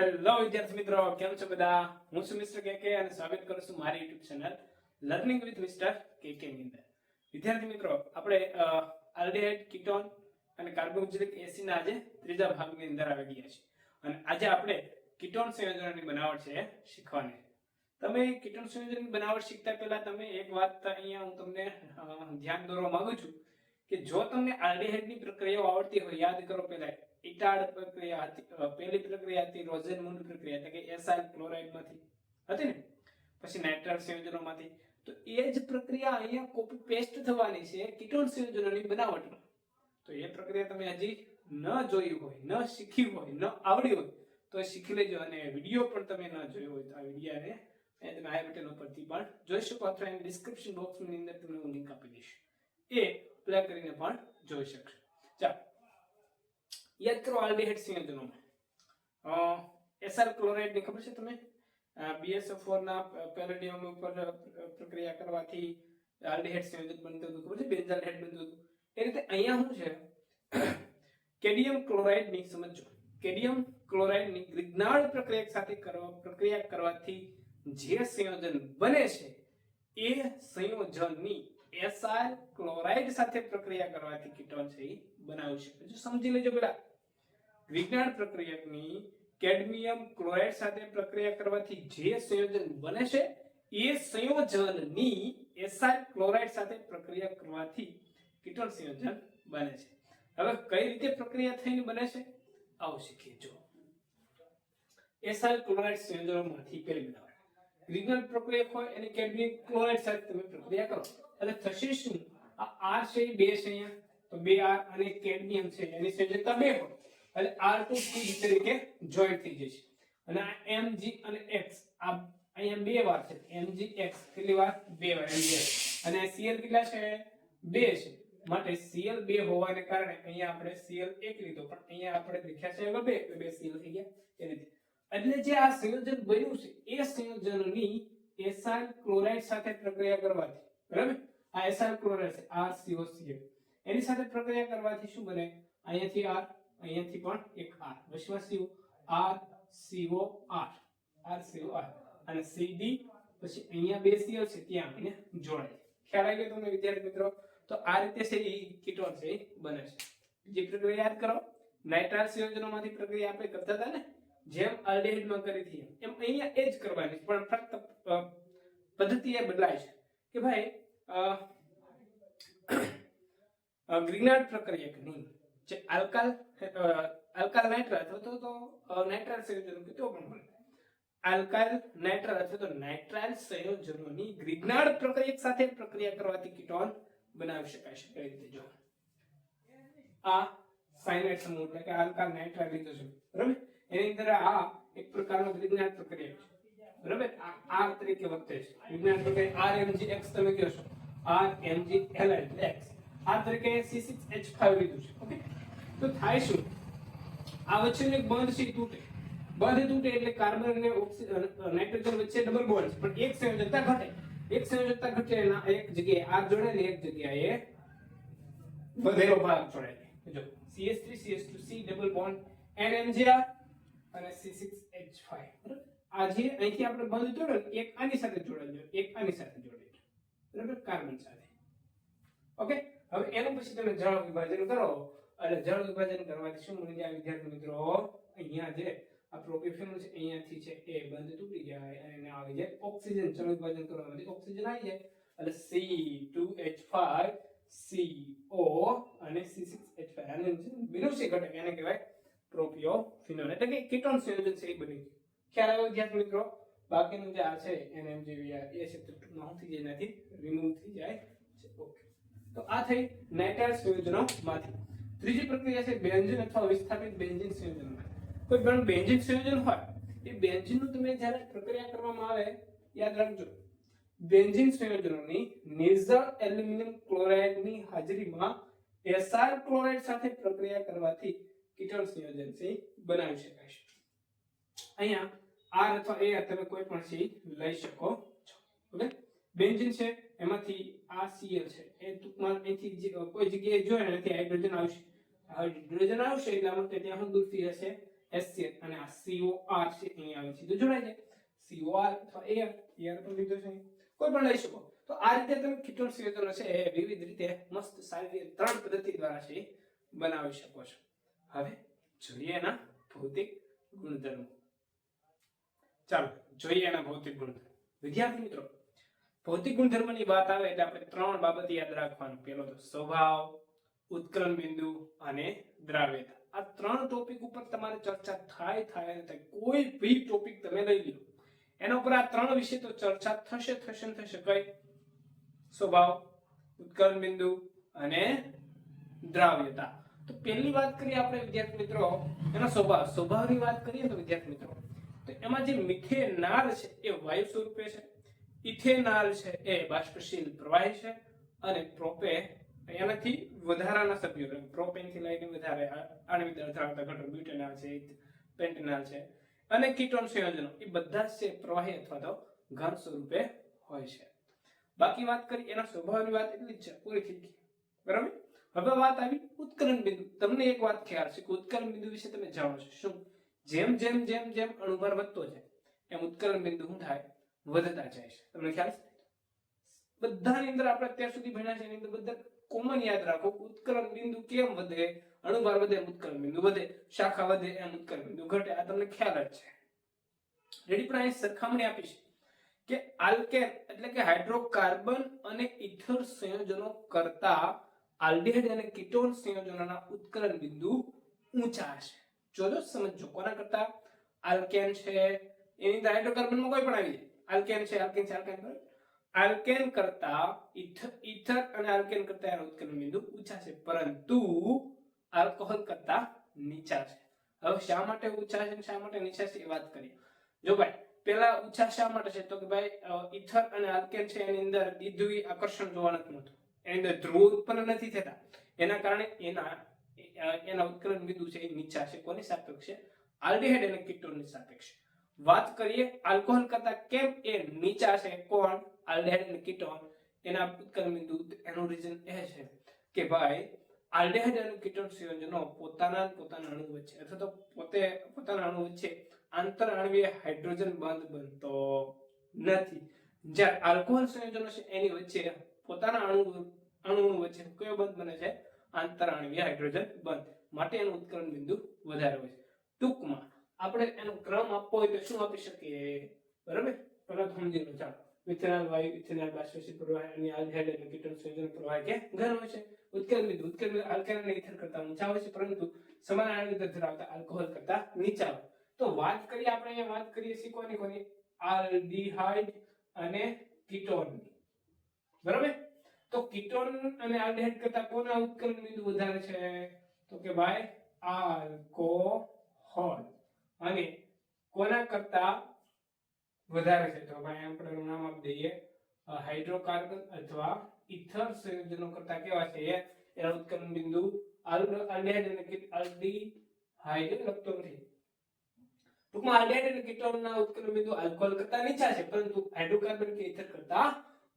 Hello વિદ્યાર્થી મિત્રો. કેમ છો બધા? હું છું મિસ્ટર કે કે અને સ્વાગત કરું છું મારી YouTube channel learning with mister K K ની અંદર. વિદ્યાર્થી મિત્રો, આપણે આલ્ડિહાઇડ કીટોન અને કાર્બોક્સિલિક એસિડ ના આજે ત્રીજા ભાગની અંદર આવી ગયા છીએ. અને આજે આપણે કીટોન સંયોજનોની બનાવટ છે શીખવાની છે. તમે કીટોન સંયોજનની બનાવટ શીખતા પહેલા તમે એક વાત અહીંયા હું તમને ધ્યાન દોરવા માંગુ છું કે જો તમને આલ્ડિહાઇડની પ્રક્રિયાઓ આવડતી હોય, યાદ કરો પહેલા ઇટાડ પ્રક્રિયા હતી પહેલી પ્રક્રિયા હતી રોઝનમુન્ડ પ્રક્રિયા એટલે કે એસાઇલ ક્લોરાઇડમાંથી હતી ને? પછી નાઇટ્રાઇલ સંયોજનોમાંથી. તો એ જ પ્રક્રિયા અહીંયા કોપી પેસ્ટ થવાની છે કીટોન સંયોજનોની બનાવટમાં. તો એ પ્રક્રિયા તમે હજી ન જોઈ હોય, ન શીખી હોય, ન આવડી હોય, તો શીખી લેજો અને વીડિયો પણ તમે ન જોયો હોય તો આ વિડીયાને એ તમે આઈ બટન ઉપરથી પણ જોઈ શકો. અથવા એની ડિસ્ક્રિપ્શન બોક્સની અંદર તમને હું લિંક આપી દઈશ. એ પ્લે કરીને પણ જોઈ શકશો. ચાલો. યાદ કરો આલ્ડિહાઇડ સંયોજનોમાં એસઆર ક્લોરાઇડની ખબર છે તમે BSO4 ના પેલેડિયમ ઉપર પ્રક્રિયા કરવાથી આલ્ડિહાઇડ સંયોજન બનતું હતું. ખબર છે? બેન્ઝાલ્ડિહાઇડ બનતું હતું. એ રીતે અહીંયા શું છે? કેડિયમ ક્લોરાઇડની સમજો કેડિયમ ક્લોરાઇડની ગ્રિગ્નાળ પ્રક્રિયા સાથે કરવા પ્રક્રિયા કરવાથી જે સંયોજન બને છે, એ સંયોજનની એસઆર ક્લોરાઇડ સાથે પ્રક્રિયા કરવાથી કીટોન છે એ બનાવી શકે જો સમજી લેજો બેટા વિજ્ઞાન પ્રક્રિયકની કેડમિયમ ક્લોરાઇડ સાથે પ્રક્રિયા કરવાથી જે સંયોજન બને છે, એ સંયોજનની એસઆર ક્લોરાઇડ સાથે પ્રક્રિયા કરવાથી કીટોન સંયોજન બને છે. હવે કઈ રીતે પ્રક્રિયા થઈને બને છે? આવું શીખીએ જો એસઆર ક્લોરાઇડ સંયોજનોમાંથી પહેલી બનાવટ વિજ્ઞાન પ્રક્રિયક હોય એને કેડમિયમ ક્લોરાઇડ સાથે તમે પ્રક્રિયા કરો. એટલે થશે શું? આ આર છે બે છે અહીંયા. તો બે આર અને કેડમિયમ છે, એની સંયોજકતા બે હોય. એટલે આર ટુ સી તરીકે જોઈન્ટ થઈ જશે. અને આ mg અને x, આ અહીંયા બે વાર છે. Mg x, કેટલી વાર? બે વાર. Mg x. અને સીએલ કેટલા છે? બે છે. માટે cl બે હોવાને કારણે અહીંયા આપણે cl એક લીધો. પણ અહીંયા આપણે લખ્યા છે એમાં બે. એટલે બે cl થઈ ગયા. એ રીતે. એટલે જે આ સંયોજન બન્યું છે, એ સંયોજનની એસાઇલ ક્લોરાઇડ સાથે પ્રક્રિયા કરવાથી. બરાબર? આ એસાઇલ ક્લોરાઇડ છે. RCOCl એની સાથે પ્રક્રિયા કરવાથી શું બને? અહીંયાથી R અહીંયાથી પણ એક R વિશ્વાસીઓ R C O R R C O R અને સીડી પછી અહીંયા બે સીઓ છે, ત્યાં આવીને જોડાય. ખ્યાલ આવી ગયો તમને વિદ્યાર્થી મિત્રો? તો આ રીતે છે એ કીટોન છે એ બને છે. જે પ્રક્રિયા યાદ કરો. નાઇટ્રાઇલ સંયોજનોમાંથી પ્રક્રિયા આપણે કરતા હતા ને? જેમ આલ્ડિહાઇડમાં કરી હતી એમ. અહીંયા એ જ કરવાની પણ ફક્ત પદ્ધતિ એ બદલાય છે. કે ભાઈ ગ્રીનાર્ડ પ્રક્રિયા કે પ્રક્રિયકની જે આલ્કાલ આલ્કાલ નાઇટ્ર અથવા તો નાઇટ્રાઇલ સંયોજનો કે તો પણ મળે આલ્કાઇલ નાઇટ્રાઇલ અથવા તો નાઇટ્રાઇલ સંયોજનોની ગ્રીગ્નાર્ડ પ્રક્રિયક સાથે પ્રક્રિયા કરવાથી કીટોન બનાવી શકાય છે. કઈ રીતે જો. આ સાયનાઇડ સમૂહ એટલે કે આલ્કાઇલ નાઇટ્રાઇલ લીધો છે. બરાબર? એની અંદર આ એક પ્રકારનો ગ્રીગ્નાર્ડ પ્રક્રિયા છે. બરાબર? આર તરીકે વર્તે છે. વિજ્ઞાન એમજી એક્સ તમે કહો છો. એલ એટલે એક્સ આ તરીકે C6H5 લીધું છે. ઓકે તો થાય શું? આ વચ્ચેનો બંધ છે તૂટે. બંધ તૂટે એટલે કાર્બન અને નાઇટ્રોજન વચ્ચે ડબલ બોન્ડ પણ એક સંયોજકતા ઘટે. એક સંયોજકતા ઘટે એના, એક જગ્યાએ આર જોડે ને એક જગ્યાએ વધેલો ભાગ જોડે જો CH3 CH2 C double bond NMgR અને C6H5 આજે અહીંથી આપણે બંધ જોડે એક આની સાથે જોડાઈ એક આની સાથે જોડાઈ બરાબર? કાર્બન સાથે. ઓકે? હવે એનું પછી તમે જળ વિભાજન કરો. એટલે જળ વિભાજન કરવાથી શું મળી જાય? વિદ્યાર્થી મિત્રો, અહીંયા જે આ પ્રોપેફેનોલ છે, અહીંયાથી છે એ બંધ તૂટી જાય અને આવી જાય ઓક્સિજન, જળ વિભાજન કરવાથી ઓક્સિજન આવી જાય. એટલે C2H5 CO અને C6H5 આને અને વિરુષી ઘટક, એને કહેવાય પ્રોપિયોફિનોલ એટલે કે કીટોન સંયોજન છે એ બની ગયું ખ્યાલ આવ્યો વિદ્યાર્થી મિત્રો? બાકીનું જે આ છે, એને જેવી એ તો ટૂંકમાં થઈ જાય નથી રિમૂવ થઈ જાય ઓકે તો આ થઈ નાઇટ્રાઇલ સંયોજનોમાંથી. ત્રીજી પ્રક્રિયા છે બેન્ઝિન અથવા વિસ્થાપિત બેન્ઝિન સંયોજનમાં કોઈ પણ બેન્ઝિન સંયોજન હોય, એ બેન્ઝીનનું તમે જ્યારે પ્રક્રિયા કરવામાં આવે, યાદ રાખજો. બેન્ઝિન સંયોજનોની નિર્જળ એલ્યુમિનિયમ ક્લોરાઇડની હાજરીમાં એસઆર ક્લોરાઇડ સાથે પ્રક્રિયા કરવાથી કીટોન સંયોજન સી બનાવી શકાય છે. અહીંયા આર અથવા એ તમે કોઈ પણ સી લઈ શકો છો. ઓકે? બેન્ઝિન છે એમાંથી આ સીએલ છે. એ ટૂંકમાં અહીંથી કોઈ જગ્યાએ જોઈએ એનાથી હાઇડ્રોજન આવશે. હાઇડ્રોજન આવશે એટલા માટે ત્યાં શું દૂરથી હશે એસસીએલ અને આ સીઓઆર છે અહીંયા આવે છે. તો જોડાય છે COR અથવા એ AR પણ લીધો છે કોઈ પણ લઈ શકો. તો આ રીતે તમે કીટોન સંયોજનો છે એ વિવિધ રીતે મસ્ત સારી રીતે ત્રણ પદ્ધતિ દ્વારા છે બનાવી શકો છો. હવે જોઈએ એના ભૌતિક ગુણધર્મો. ચાલો જોઈએ એના ભૌતિક ગુણધર્મો. વિદ્યાર્થી મિત્રો ભૌતિક ગુણધર્મની વાત આવે એટલે આપણે ત્રણ બાબત યાદ રાખવાનું. પેલો તો સ્વભાવ, ઉત્કલન બિંદુ અને દ્રાવ્યતા. આ ત્રણ ટોપિક ઉપર તમારે ચર્ચા થાય થાય થાય. કોઈ બી ટોપિક તમે લઈ લો. એના ઉપર આ ત્રણ વિશે તો ચર્ચા થશે થશે ને થશે કઈ. સ્વભાવ, ઉત્કલન બિંદુ અને દ્રાવ્યતા. તો પહેલી વાત કરીએ આપણે વિદ્યાર્થી મિત્રો, એનો સ્વભાવ. સ્વભાવની વાત કરીએ તો વિદ્યાર્થી મિત્રો, તો એમાં જે મિથેનાલ છે એ વાયુ સ્વરૂપે છે. ઇથેનાલ છે એ બાષ્પશીલ પ્રવાહી છે અને પ્રોપે એનાથી વધારાના સભ્યો પ્રોપેનથી લઈને વધારે આ- આણ્વિક દળ ધરાવતા ઘટક, બ્યુટેનાલ છે, પેન્ટેનાલ છે અને કીટોન સંયોજનો. એ બધા જ છે પ્રવાહી અથવા તો ઘન સ્વરૂપે હોય છે. બાકી વાત કરી એના સ્વભાવની વાત એટલી જ છે, પૂરી થઈ ગઈ. બરાબર? હવે વાત આવી ઉત્કલન બિંદુ. તમને એક વાત ખ્યાલ છે કે ઉત્કલન બિંદુ વિશે તમે જાણો છો. શું? જેમ જેમ જેમ જેમ અણુભાર વધતો જાય, એમ ઉત્કલન બિંદુ શું થાય? વધતા જાય છે. તમને ખ્યાલ બધાની અંદર આપણે અત્યાર સુધી ભણ્યા છે, એની અંદર બધા કોમન યાદ રાખો. ઉત્કલન બિંદુ કેમ વધે? અણુભાર વધે, ઉત્કલન બિંદુ વધે. શાખા વધે, એમ ઉત્કલન બિંદુ ઘટે. આ તમને ખ્યાલ જ છે. રેડી પણ અહીં સરખામણી આપી છે કે આલ્કેન એટલે કે હાઇડ્રોકાર્બન અને ઇથર સંયોજનો કરતા આલ્ડિહાઇડ અને કીટોન સંયોજનોના ઉત્કલન બિંદુ ઊંચા છે. જોજો સમજો કોના કરતા? આલ્કેન છે. એની અંદર હાઇડ્રોકાર્બનમાં કોઈ પણ આવી જાય. આલ્કેન છે આલ્કેન છે આલ્કેન બરાબર? આલ્કેન કરતા ઇથર અને આલ્કેન કરતા એનો ઉત્કલન બિંદુ ઊંચા છે. પરંતુ આલ્કોહોલ કરતા નીચા છે. હવે શા માટે ઊંચા છે શા માટે નીચા છે એ વાત કરીએ. જો ભાઈ, પેલા ઊંચા શા માટે છે? તો કે ભાઈ ઇથર અને આલ્કેન છે એની અંદર દ્વિધ્રુવી આકર્ષણ જોવા નથી મળતું. એની અંદર ધ્રુવ ઉત્પન્ન નથી થતા. એના કારણે એના એના ઉત્કલન બિંદુ છે એ નીચા છે. કોની સાપેક્ષે? આલ્ડિહાઇડ અને કીટોનની સાપેક્ષે. વાત કરીએ આલ્કોહોલ કરતા કેમ એ નીચા છે, કોણ? આલ્ડેહાઇડ અને કીટોન એના ઉત્કલન બિંદુ એનું રીઝન એ છે કે ભાઈ આલ્ડેહાઇડ અને કીટોન સંયોજનો પોતાના પોતાના અણુ વચ્ચે અથવા તો પોતે પોતાના અણુ વચ્ચે આંતર આણ્વીય હાઇડ્રોજન બંધ બનતો નથી. જ્યારે આલ્કોહોલ સંયોજનો છે એની વચ્ચે પોતાના અણુ અણુ વચ્ચે કયો બંધ બને છે? આંતર આણ્વીય હાઇડ્રોજન બંધ. માટે એનું ઉત્કલન બિંદુ વધારે હોય છે. ટૂંકમાં આપણે એનો ક્રમ આપવો હોય તો શું આપી શકીએ? બરાબર? પહેલા તો સમજી લો, ચાલો. મિથેનોલ વાયુ ઇથેનોલ બાષ્પશીલ પ્રવાહ અને આલ્ડિહાઇડ અને કીટોન સંયોજન પ્રવાહ કે ઘર હોય છે. ઉત્કલન બિંદુ ઉત્કલન આલ્કેન અને ઇથર કરતા ઊંચા હોય છે, પરંતુ સમાન આણ્વિક દળ ધરાવતા આલ્કોહોલ કરતા નીચા હોય. તો વાત કરીએ આપણે અહીંયા, વાત કરીએ છીએ કોની? કોની આલ્ડિહાઇડ અને કીટોન. બરાબર? તો કીટોન અને આલ્ડિહાઇડ કરતા કોના ઉત્કલન બિંદુ વધારે છે? તો કે ભાઈ આલ્કોહોલ. અને કોના કરતા વધારે છે? તો ભાઈ આપણે એનું નામ આપી દઈએ. હાઇડ્રોકાર્બન અથવા ઇથર સંયોજનો કરતા કેવા છે? એના ઉત્કલન બિંદુ આલ્ડીહાઇડ અને આલ્ડીહાઇડ લખતો નથી. ટૂંકમાં આલ્ડીહાઇડ અને કીટોનના ઉત્કલન બિંદુ આલ્કોહોલ કરતા નીચા છે, પરંતુ હાઇડ્રોકાર્બન કે ઇથર કરતા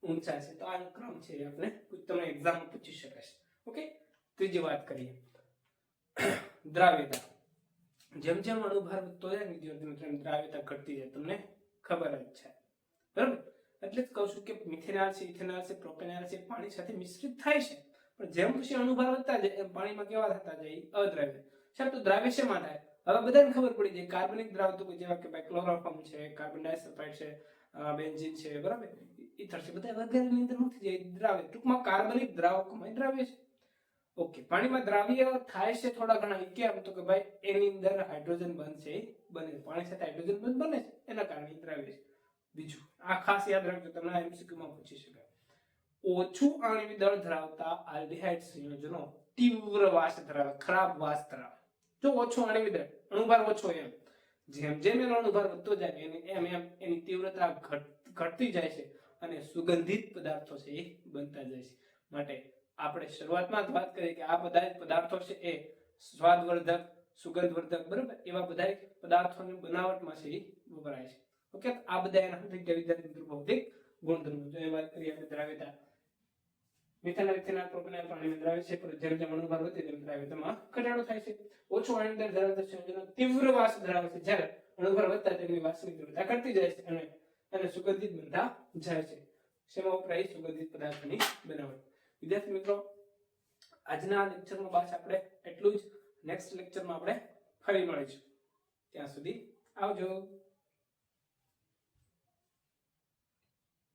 ઊંચા છે. તો આનો ક્રમ છે આપણે તમને એક્ઝામમાં પૂછી શકાય ઓકે? ત્રીજી વાત કરીએ. દ્રાવ્યતા. જેમ જેમ અણુભાર વધતો જાય વિદ્યાર્થી મિત્રો દ્રાવ્યતા ઘટતી જાય, તમને ખબર જ છે. બરાબર? એટલે જ કહું છું કે મિથેનાલ છે ઇથેનાલ છે પ્રોપેનાલ છે પાણી સાથે મિશ્રિત થાય છે. પણ જેમ પછી અણુભાર વધતા જાય, એમ પાણીમાં કેવા થતા જાય? અદ્રાવ્ય. સાહેબ, તો દ્રાવ્ય શેમાં થાય? હવે બધાને ખબર પડી જાય, કાર્બનિક દ્રાવ તો જેવા કે ભાઈ ક્લોરોફોર્મ છે, કાર્બન ડાયોક્સાઇડ છે બેન્ઝીન છે, બરાબર? ઇથર છે બધા વગેરેની અંદર મૂકી જાય દ્રાવ્ય. ટૂંકમાં કાર્બનિક દ્રાવકોમાં દ્રાવ્ય છે. ઓકે, પાણીમાં દ્રાવ્ય થાય છે થોડા ઘણા કેમ તો કે ભાઈ એની અંદર હાઇડ્રોજન બંધ છે બને. પાણી સાથે હાઇડ્રોજન બંધ બને છે, એના કારણે દ્રાવ્ય છે. બીજું, આ ખાસ યાદ રાખજો, તમને એમસીક્યુ માં પૂછી શકાય. ઓછું આણ્વિક દળ ધરાવતા આલ્ડિહાઇડ સંયોજનો તીવ્ર વાસ ધરાવે, ખરાબ વાસ ધરાવે. જો ઓછો આણ્વિક દળ, અણુભાર ઓછો એમ. જેમ જેમ એનો અણુભાર વધતો જાય, એની એમ એમ એની તીવ્રતા ઘટતી જાય છે અને સુગંધિત પદાર્થો છે એ બનતા જાય છે. માટે આપણે શરૂઆતમાં જ વાત કરી કે આ બધા પદાર્થો છે એ સ્વાદવર્ધક, સુગંધવર્ધક, બરાબર? એવા બધા પદાર્થોની બનાવટમાં છે એ વપરાય છે. ઓકે? આ બધા એના વિદ્યાર્થી મિત્રો ભૌતિક ગુણધર્મો. જો એ વાત કરીએ આપણે દ્રાવ્યતા મિથેનોલ ઇથેનોલ પ્રોપેનોલ પાણીમાં દ્રાવ્ય છે, પણ જેમ જેમ અણુભાર વધે તેમ દ્રાવ્યતામાં ઘટાડો થાય છે. ઓછો આયનદાર ધરાવતા સંયોજનો તીવ્ર વાસ ધરાવે છે. જ્યારે અણુભાર વધતા તેમની વાસની તીવ્રતા ઘટતી જાય છે, અને અને સુગંધિત બનતા જાય છે. શેમાં વપરાય સુગંધિત પદાર્થોની બનાવટ. વિદ્યાર્થી મિત્રો, આજના લેક્ચરમાં બસ આપણે એટલું જ. નેક્સ્ટ લેક્ચરમાં આપણે ફરી મળીશું. ત્યાં સુધી આવજો.